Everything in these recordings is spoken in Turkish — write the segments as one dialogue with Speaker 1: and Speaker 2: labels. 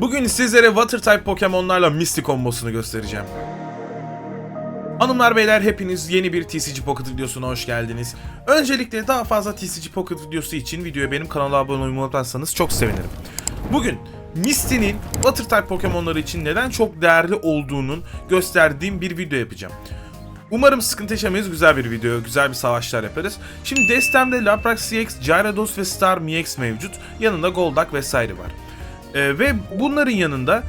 Speaker 1: Bugün sizlere Water type Pokemon'larla Misty kombosunu göstereceğim. Hanımlar beyler hepiniz yeni bir TCG Pocket videosuna hoş geldiniz. Öncelikle daha fazla TCG Pocket videosu için videoya benim kanala abone olmayı unutmazsanız çok sevinirim. Bugün Misty'nin Water type Pokemon'ları için neden çok değerli olduğunun gösterdiğim bir video yapacağım. Umarım sıkıntı yaşamayız. Güzel bir video, güzel bir savaşlar yaparız. Şimdi destemde Lapras CX, Gyarados ve Star MX mevcut. Yanında Golduck vesaire var. Ee, ve bunların yanında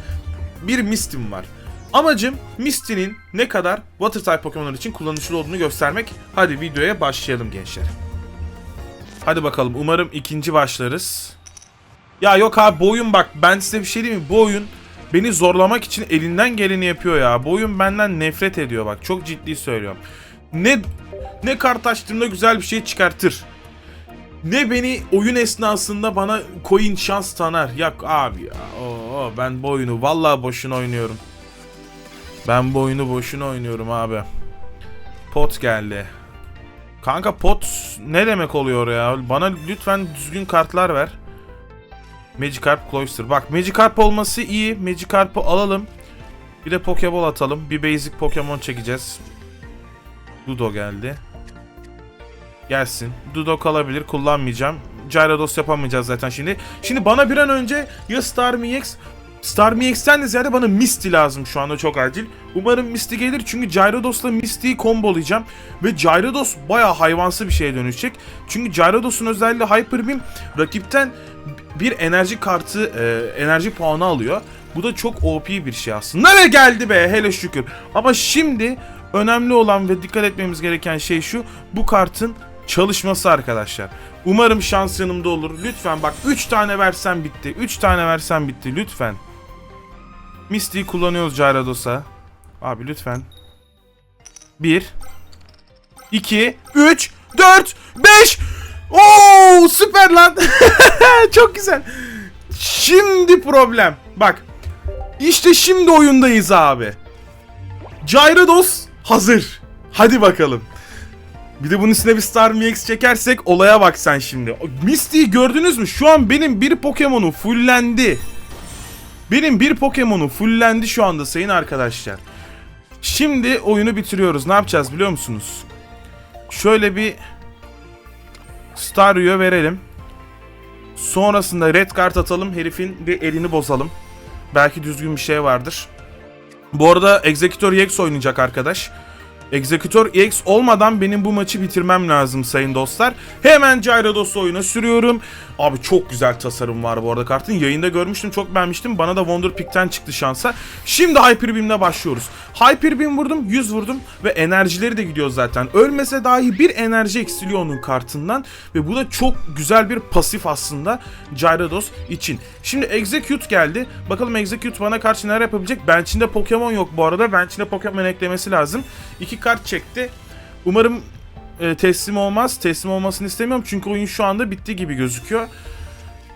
Speaker 1: bir Misty'm var. Amacım Misty'nin ne kadar Water type Pokemon'lar için kullanışlı olduğunu göstermek. Hadi videoya başlayalım gençler. Hadi bakalım. Umarım ikinci başlarız. Ya yok abi bu oyun bak ben size bir şey diyeyim mi? Bu oyun beni zorlamak için elinden geleni yapıyor ya. Bu oyun benden nefret ediyor bak. Çok ciddi söylüyorum. Ne ne kart açtığımda güzel bir şey çıkartır. Ne beni oyun esnasında bana coin şans tanar. Yak abi ya. Oo, ben bu oyunu vallahi boşuna oynuyorum. Ben bu oyunu boşuna oynuyorum abi. Pot geldi. Kanka pot ne demek oluyor ya? Bana lütfen düzgün kartlar ver. Magikarp Cloyster. Bak Magikarp olması iyi. Magikarp'ı alalım. Bir de Pokeball atalım. Bir basic Pokemon çekeceğiz. Dudo geldi. Gelsin. Dudo kalabilir. Kullanmayacağım. Gyarados yapamayacağız zaten şimdi. Şimdi bana bir an önce ya Star MX Star MX'ten de ziyade bana Misty lazım şu anda çok acil. Umarım Misty gelir çünkü Gyarados Misty'yi kombolayacağım. Ve Gyarados baya hayvansı bir şeye dönüşecek. Çünkü Gyaradosun özelliği Hyper Beam rakipten bir enerji kartı, e, enerji puanı alıyor. Bu da çok OP bir şey aslında ve geldi be hele şükür. Ama şimdi önemli olan ve dikkat etmemiz gereken şey şu. Bu kartın çalışması arkadaşlar. Umarım şans yanımda olur. Lütfen bak 3 tane versen bitti. 3 tane versen bitti lütfen. Misty'yi kullanıyoruz Gyaradosa. Abi lütfen. 1 2 3 4 5 Oo süper lan. Çok güzel. Şimdi problem. Bak. İşte şimdi oyundayız abi. Gyarados hazır. Hadi bakalım. Bir de bunun üstüne bir Star MX çekersek olaya bak sen şimdi. Misty'yi gördünüz mü? Şu an benim bir Pokemon'um fullendi. Benim bir Pokemon'um fullendi şu anda sayın arkadaşlar. Şimdi oyunu bitiriyoruz. Ne yapacağız biliyor musunuz? Şöyle bir Stario'ya verelim. Sonrasında red kart atalım. Herifin bir elini bozalım. Belki düzgün bir şey vardır. Bu arada Executor EX oynayacak arkadaş. Executor EX olmadan benim bu maçı bitirmem lazım sayın dostlar. Hemen Gyarados oyuna sürüyorum. Abi çok güzel tasarım var bu arada kartın. Yayında görmüştüm çok beğenmiştim. Bana da Wonder Pick'ten çıktı şansa. Şimdi Hyper Beam'le başlıyoruz. Hyper Beam vurdum 100 vurdum ve enerjileri de gidiyor zaten. Ölmese dahi bir enerji eksiliyor onun kartından. Ve bu da çok güzel bir pasif aslında Gyarados için. Şimdi Execute geldi. Bakalım Execute bana karşı neler yapabilecek. Bench'inde Pokemon yok bu arada. Bench'inde Pokemon eklemesi lazım. İki kart çekti. Umarım e, teslim olmaz. Teslim olmasını istemiyorum çünkü oyun şu anda bitti gibi gözüküyor.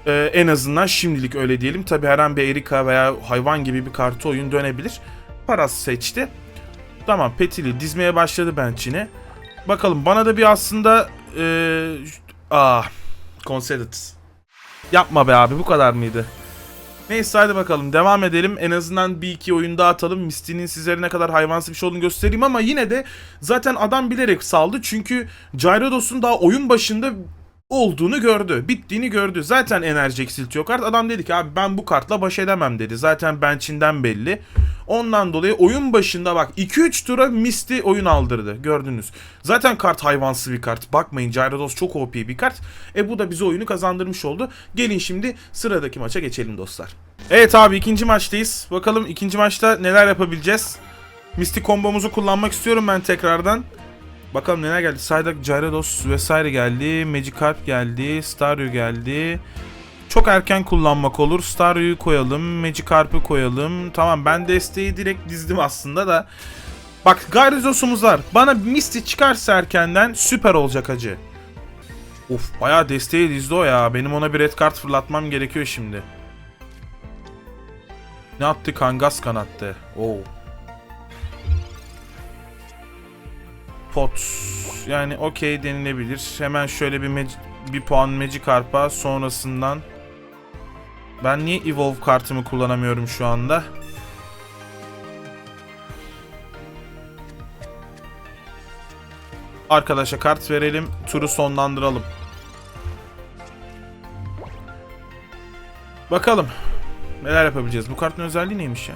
Speaker 1: E, en azından şimdilik öyle diyelim. Tabi her an bir Erika veya hayvan gibi bir kartı oyun dönebilir. Paras seçti. Tamam Petili dizmeye başladı bench'ini. Bakalım bana da bir aslında e, ah Conceded. Yapma be abi bu kadar mıydı? Neyse hadi bakalım devam edelim. En azından bir iki oyun daha atalım. Misty'nin sizlere ne kadar hayvansı bir şey olduğunu göstereyim ama yine de zaten adam bilerek saldı. Çünkü Gyarados,'un daha oyun başında olduğunu gördü. Bittiğini gördü. Zaten enerji eksiltiyor kart. Adam dedi ki abi ben bu kartla baş edemem dedi. Zaten bench'inden belli. Ondan dolayı oyun başında bak 2-3 tura Misty oyun aldırdı. Gördünüz. Zaten kart hayvansı bir kart. Bakmayın Gyarados çok OP bir kart. E bu da bize oyunu kazandırmış oldu. Gelin şimdi sıradaki maça geçelim dostlar. Evet abi ikinci maçtayız. Bakalım ikinci maçta neler yapabileceğiz. Misty kombomuzu kullanmak istiyorum ben tekrardan. Bakalım neler geldi. Psyduck, Gyarados vesaire geldi. Magikarp geldi. Staryu geldi. Çok erken kullanmak olur. Staryu'yu koyalım. Magikarp'ı koyalım. Tamam ben desteği direkt dizdim aslında da. Bak Gyarados,'umuz var. Bana Misty çıkarsa erkenden süper olacak acı. Of bayağı desteği dizdi o ya. Benim ona bir red kart fırlatmam gerekiyor şimdi. Ne attı? Kangaskhan attı. Oo. Pot yani okey denilebilir. Hemen şöyle bir bir puan Magikarp'a sonrasından Ben niye Evolve kartımı kullanamıyorum şu anda? Arkadaşa kart verelim. Turu sonlandıralım. Bakalım. Neler yapabileceğiz? Bu kartın özelliği neymiş ya?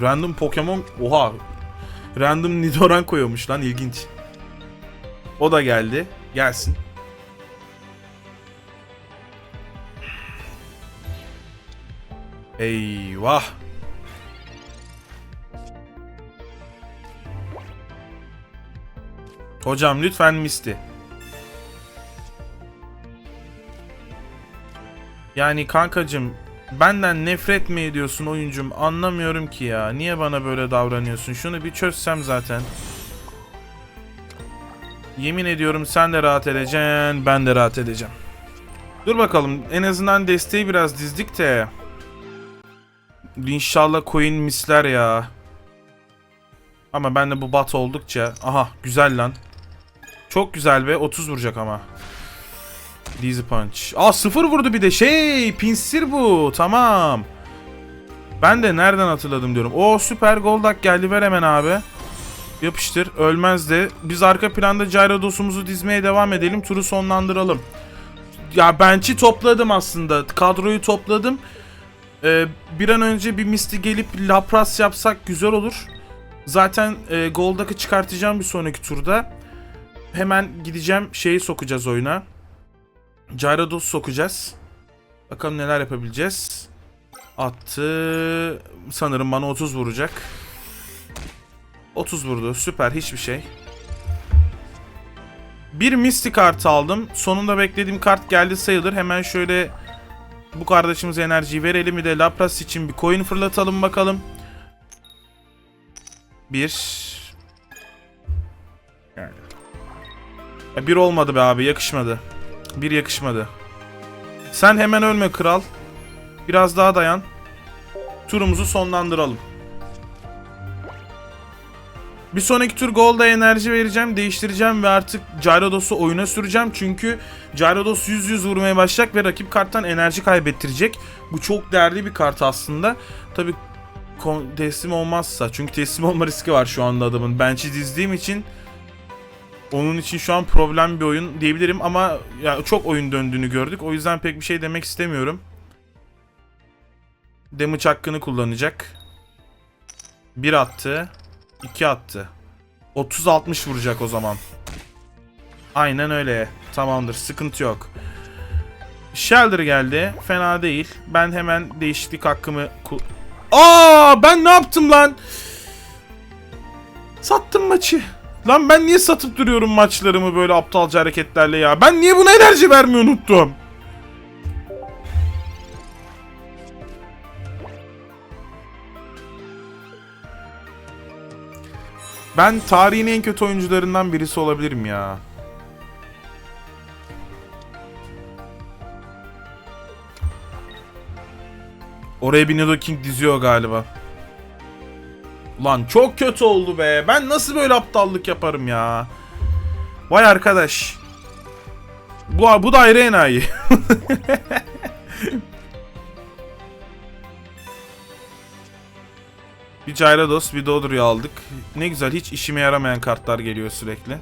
Speaker 1: Random Pokemon... Oha! Random Nidoran koyuyormuş lan ilginç. O da geldi. Gelsin. Eyvah. Hocam lütfen Misty. Yani kankacım benden nefret mi ediyorsun oyuncum anlamıyorum ki ya. Niye bana böyle davranıyorsun? Şunu bir çözsem zaten. Yemin ediyorum sen de rahat edeceksin, ben de rahat edeceğim. Dur bakalım en azından desteği biraz dizdik de. İnşallah coin misler ya. Ama ben de bu bat oldukça. Aha güzel lan. Çok güzel ve 30 vuracak ama. Dizzy Punch. Aa sıfır vurdu bir de. Şey pinsir bu. Tamam. Ben de nereden hatırladım diyorum. O süper Goldak geldi ver hemen abi. Yapıştır. Ölmez de. Biz arka planda Gyarados''umuzu dizmeye devam edelim. Turu sonlandıralım. Ya bench'i topladım aslında. Kadroyu topladım. Ee, bir an önce bir Misty gelip Lapras yapsak güzel olur. Zaten e, Golduck'ı çıkartacağım bir sonraki turda. Hemen gideceğim şeyi sokacağız oyuna. Gyarados sokacağız. Bakalım neler yapabileceğiz. Attı. Sanırım bana 30 vuracak. 30 vurdu. Süper. Hiçbir şey. Bir Misty kartı aldım. Sonunda beklediğim kart geldi sayılır. Hemen şöyle bu kardeşimize enerjiyi verelim. Bir de Lapras için bir coin fırlatalım bakalım. Bir. Bir olmadı be abi. Yakışmadı. Bir yakışmadı. Sen hemen ölme kral. Biraz daha dayan. Turumuzu sonlandıralım. Bir sonraki tur Gold'a enerji vereceğim, değiştireceğim ve artık Gyarados''u oyuna süreceğim. Çünkü Gyarados 100-100 vurmaya başlayacak ve rakip karttan enerji kaybettirecek. Bu çok değerli bir kart aslında. Tabi teslim olmazsa. Çünkü teslim olma riski var şu anda adamın. Bench'i dizdiğim için onun için şu an problem bir oyun diyebilirim ama ya çok oyun döndüğünü gördük. O yüzden pek bir şey demek istemiyorum. Damage hakkını kullanacak. Bir attı. 2 attı. 30-60 vuracak o zaman. Aynen öyle. Tamamdır. Sıkıntı yok. Shelder geldi. Fena değil. Ben hemen değişiklik hakkımı... Aa, ben ne yaptım lan? Sattım maçı. Lan ben niye satıp duruyorum maçlarımı böyle aptalca hareketlerle ya? Ben niye buna enerji vermeyi unuttum? Ben tarihin en kötü oyuncularından birisi olabilirim ya. Oraya bir Nido King diziyor galiba. Ulan çok kötü oldu be. Ben nasıl böyle aptallık yaparım ya. Vay arkadaş. Bu, bu da ayrı enayi. bir Gyarados, bir Dodrio aldık. Ne güzel hiç işime yaramayan kartlar geliyor sürekli.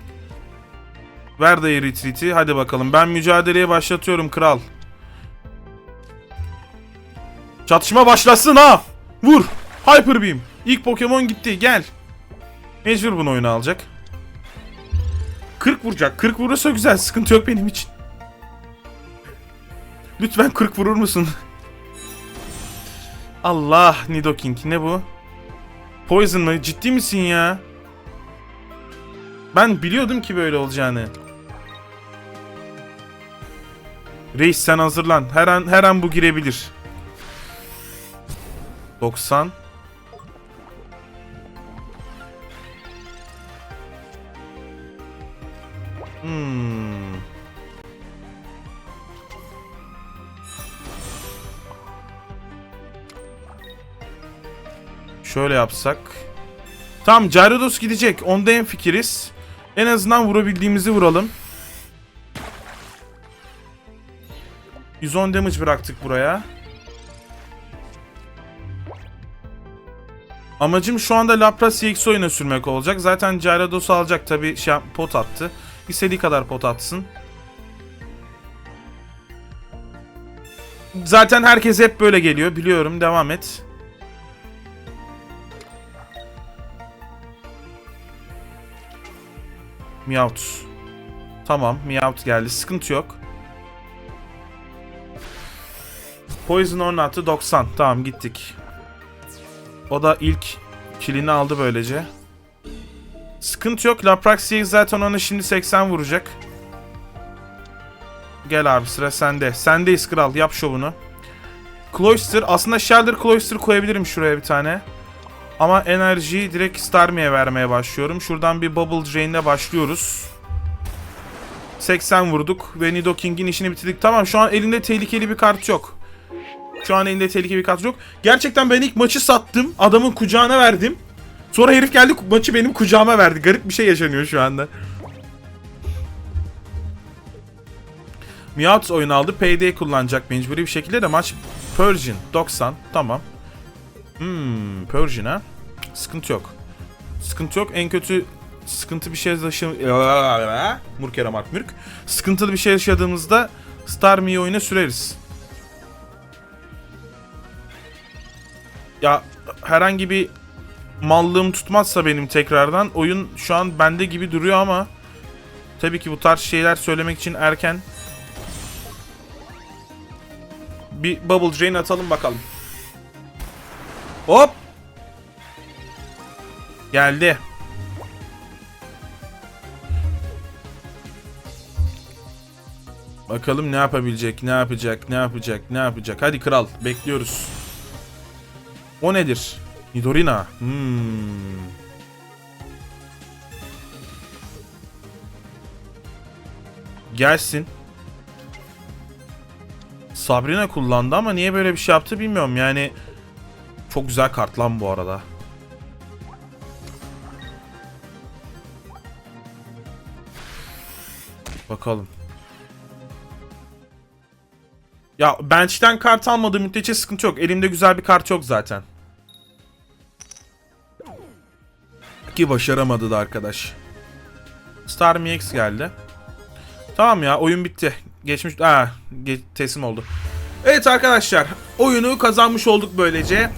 Speaker 1: Ver dayı retreat'i. Hadi bakalım. Ben mücadeleye başlatıyorum kral. Çatışma başlasın ha. Vur. Hyper Beam. İlk Pokemon gitti. Gel. Mecbur bunu oyuna alacak. 40 vuracak. 40 vurursa güzel. Sıkıntı yok benim için. Lütfen 40 vurur musun? Allah Nidoking ne bu? Poison mı? Ciddi misin ya? Ben biliyordum ki böyle olacağını. Reis sen hazırlan. Her an her an bu girebilir. 90 Şöyle yapsak. Tamam Gyarados gidecek. Onda en fikiriz. En azından vurabildiğimizi vuralım. 110 damage bıraktık buraya. Amacım şu anda Lapras CX oyuna sürmek olacak. Zaten Gyarados alacak tabi şey pot attı. İstediği kadar pot atsın. Zaten herkes hep böyle geliyor biliyorum devam et. Meowth. Tamam Meowth geldi sıkıntı yok. Poison Ornat'ı 90 tamam gittik. O da ilk kilini aldı böylece. Sıkıntı yok. Lapraxia'yı zaten ona şimdi 80 vuracak. Gel abi sıra sende. Sendeyiz kral. Yap şovunu. Cloyster. Aslında Shelter Cloyster koyabilirim şuraya bir tane. Ama enerjiyi direkt Starmie'ye vermeye başlıyorum. Şuradan bir Bubble Drain'le başlıyoruz. 80 vurduk ve Nidoking'in işini bitirdik. Tamam şu an elinde tehlikeli bir kart yok. Şu an elinde tehlikeli bir kart yok. Gerçekten ben ilk maçı sattım. Adamın kucağına verdim. Sonra herif geldi maçı benim kucağıma verdi. Garip bir şey yaşanıyor şu anda. Meowth oyun aldı. Payday kullanacak mecburi bir şekilde de maç Persian 90. Tamam. Hmm, Persian ha. Sıkıntı yok. Sıkıntı yok. En kötü sıkıntı bir şey yaşa... Murkera Mark Mürk. Sıkıntılı bir şey yaşadığımızda Star Me oyuna süreriz. Ya herhangi bir mallığım tutmazsa benim tekrardan oyun şu an bende gibi duruyor ama tabii ki bu tarz şeyler söylemek için erken. Bir bubble drain atalım bakalım. Hop. Geldi. Bakalım ne yapabilecek, ne yapacak, ne yapacak, ne yapacak. Hadi kral, bekliyoruz. O nedir? Nidorina. Hmm. Gelsin. Sabrina kullandı ama niye böyle bir şey yaptı bilmiyorum. Yani çok güzel kart lan bu arada. Bakalım. Ya bench'ten kart almadığım müddetçe sıkıntı yok. Elimde güzel bir kart yok zaten. Ki başaramadı da arkadaş. Star MX geldi. Tamam ya oyun bitti. Geçmiş... Aa, teslim oldu. Evet arkadaşlar oyunu kazanmış olduk böylece.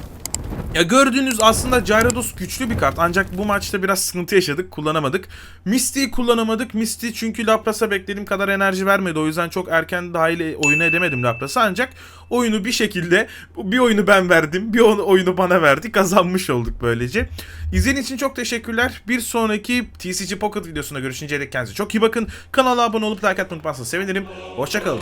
Speaker 1: Ya gördüğünüz aslında Gyarados güçlü bir kart ancak bu maçta biraz sıkıntı yaşadık kullanamadık. Misty'yi kullanamadık. Misty çünkü Lapras'a beklediğim kadar enerji vermedi o yüzden çok erken dahil oyuna edemedim Lapras'a ancak oyunu bir şekilde bir oyunu ben verdim bir oyunu bana verdi kazanmış olduk böylece. İzlediğiniz için çok teşekkürler. Bir sonraki TCG Pocket videosunda görüşünceye dek kendinize çok iyi bakın. Kanala abone olup like atmayı unutmazsanız sevinirim. Hoşçakalın.